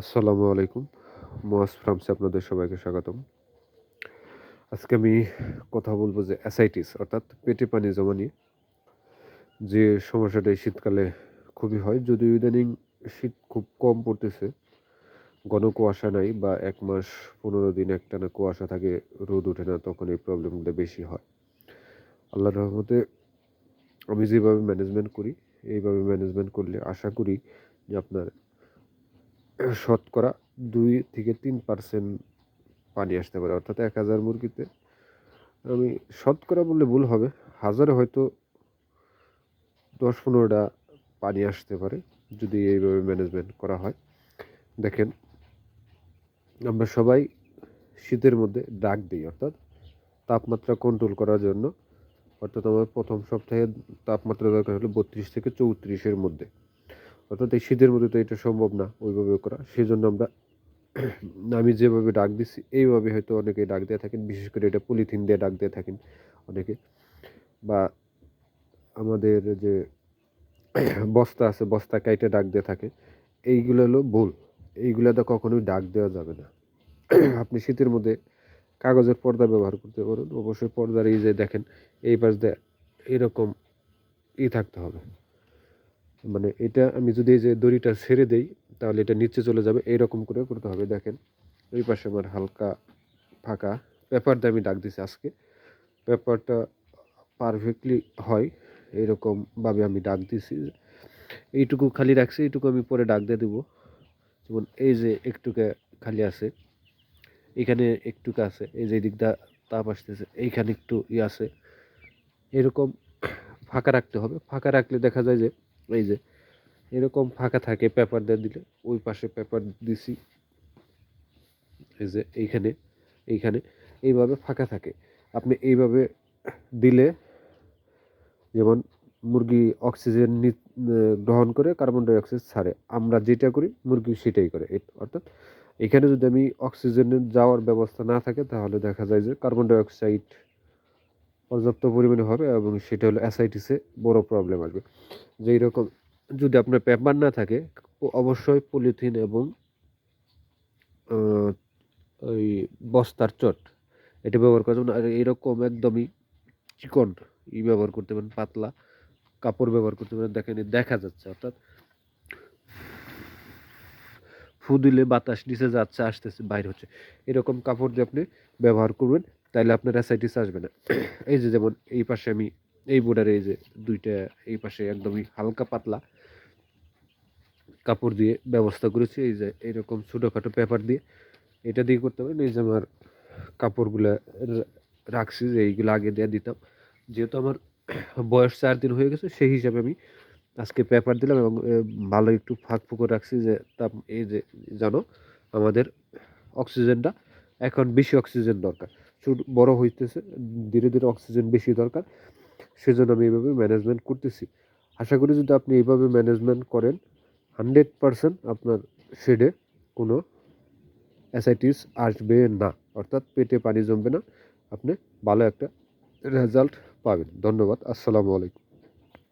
আসসালামু আলাইকুম। মোয়াজ ফ্রামসে আপনাদের সবাইকে স্বাগতম। আজকে আমি কথা বলব যে অ্যাসাইটিস, অর্থাৎ পেটে পানি জমা নিয়ে। যে সমস্যাটা এই শীতকালে খুবই হয়, যদিও ইদানিং শীত খুব কম পড়তেছে। ঘন কুয়াশা নাই বা এক মাস পনেরো দিন একটানা কুয়াশা থাকে, রোদ ওঠে না, তখন এই প্রবলেমগুলো বেশি হয়। আল্লাহ রহমতে আমি যেভাবে ম্যানেজমেন্ট করি, এইভাবে ম্যানেজমেন্ট করলে আশা করি যে আপনার শতকরা দুই থেকে তিন পার্সেন্ট পানি আসতে পারে, অর্থাৎ এক হাজার মুরগিতে। আমি শতকরা বললে ভুল হবে, হাজারে হয়তো দশ পনেরোটা পানি আসতে পারে যদি এইভাবে ম্যানেজমেন্ট করা হয়। দেখেন, আমরা সবাই শীতের মধ্যে ডাক দিই, অর্থাৎ তাপমাত্রা কন্ট্রোল করার জন্য। অর্থাৎ আমার প্রথম সপ্তাহে তাপমাত্রা দরকার হলো বত্রিশ থেকে চৌত্রিশের মধ্যে। অর্থাৎ এই শীতের মধ্যে তো এটা সম্ভব না ওইভাবে করা। সেই জন্য আমরা আমি যেভাবে ডাক দিচ্ছি এইভাবে হয়তো অনেকে ডাক দিয়ে থাকেন, বিশেষ করে এটা পলিথিন দিয়ে ডাক দিয়ে থাকেন অনেকে। বা আমাদের যে বস্তা আছে, বস্তা কাইটে ডাক দিয়ে থাকে, এইগুলো হলো ভুল। এইগুলোতে কখনোই ডাক দেওয়া যাবে না। আপনি শীতের মধ্যে কাগজের পর্দা ব্যবহার করতে পারেন, অবশ্যই পর্দার এই যে দেখেন, এই পাশ দিয়ে এরকম ই থাকতে হবে। মানে এটা আমি যদি এই যে দড়িটা ছেড়ে দেই, তাহলে এটা নিচে চলে যাবে। এইরকম করে করতে হবে, দেখেন। ওই পাশে আমার হালকা ফাঁকা পেপার দিয়ে আমি ডাক দিছি আজকে। পেপারটা পারফেক্টলি হয়, এইরকমভাবে আমি ডাক দিছি। এইটুকু খালি রাখছি, এইটুকু আমি পরে ডাক দিয়ে দেবো। যেমন এই যে একটুকে খালি আছে, এখানে একটুকু আছে, এই যে দিকটা তাপ আসতেছে, এইখানে একটু ই আছে। এরকম ফাঁকা রাখতে হবে। ফাঁকা রাখলে দেখা যায় যে এই যে, এরকম ফাঁকা থাকে পেপার দিয়ে দিলে, ওই পাশে পেপার দিছি, এই যে এইখানে এইখানে, এইভাবে ফাঁকা থাকে। আপনি এইভাবে দিলে, যেমন মুরগি অক্সিজেন গ্রহণ করে কার্বন ডাইঅক্সাইড ছাড়ে। আমরা যেটা করি, মুরগি সেটাই করে। অর্থাৎ এখানে যদি আমি অক্সিজেনের যাওয়ার ব্যবস্থা না থাকে, তাহলে দেখা যায় যে কার্বন ডাইঅক্সাইড পর্যাপ্ত পরিমাণে হবে এবং সেটা হলো অ্যাসাইটিসে বড় প্রবলেম আসবে। যে রকম যদি আপনার পেপার না থাকে, অবশ্যই পলিথিন এবং ওই বস্তার চট, এটা ব্যবহার করা যাবে আর এরকম একদমই চিকন ই ব্যবহার করতে পারেন, পাতলা কাপড় ব্যবহার করতে পারেন। দেখেন দেখা যাচ্ছে, অর্থাৎ ফু দিলে বাতাস নিচে যাচ্ছে, আসতেছে, বাইর হচ্ছে। এরকম কাপড় দিয়ে আপনি ব্যবহার করবেন। তাহলে আপনার অ্যাসাইটিস আসবে না। এই যে যেমন এই পাশে আমি, এই বোর্ডারে এই যে দুইটা, এই পাশে একদমই হালকা পাতলা কাপড় দিয়ে ব্যবস্থা করেছি। এই যে এইরকম ছোটোখাটো পেপার দিয়ে এটা দিয়ে করতে পারেন। এই যে আমার কাপড়গুলো রাখছি যে এইগুলো আগে দিয়ে দিতাম। যেহেতু আমার বয়স চার দিন হয়ে গেছে, সেই হিসাবে আমি আজকে পেপার দিলাম এবং ভালো একটু ফাঁক ফুকো রাখছি যে তা এই যে জানো আমাদের অক্সিজেনটা এখন বেশি অক্সিজেন দরকার। ছোট বড় হইতেছে, ধীরে ধীরে অক্সিজেন বেশি দরকার। সেজন্য আমি এইভাবে ম্যানেজমেন্ট করতেছি। আশা করি যদি আপনি এইভাবে ম্যানেজমেন্ট করেন হান্ড্রেড পারসেন্ট আপনার শেডে কোনো অ্যাসাইটিস আসবে না। অর্থাৎ পেটে পানি জমবে না। আপনি ভালো একটা রেজাল্ট পাবেন। ধন্যবাদ। আসসালামু আলাইকুম।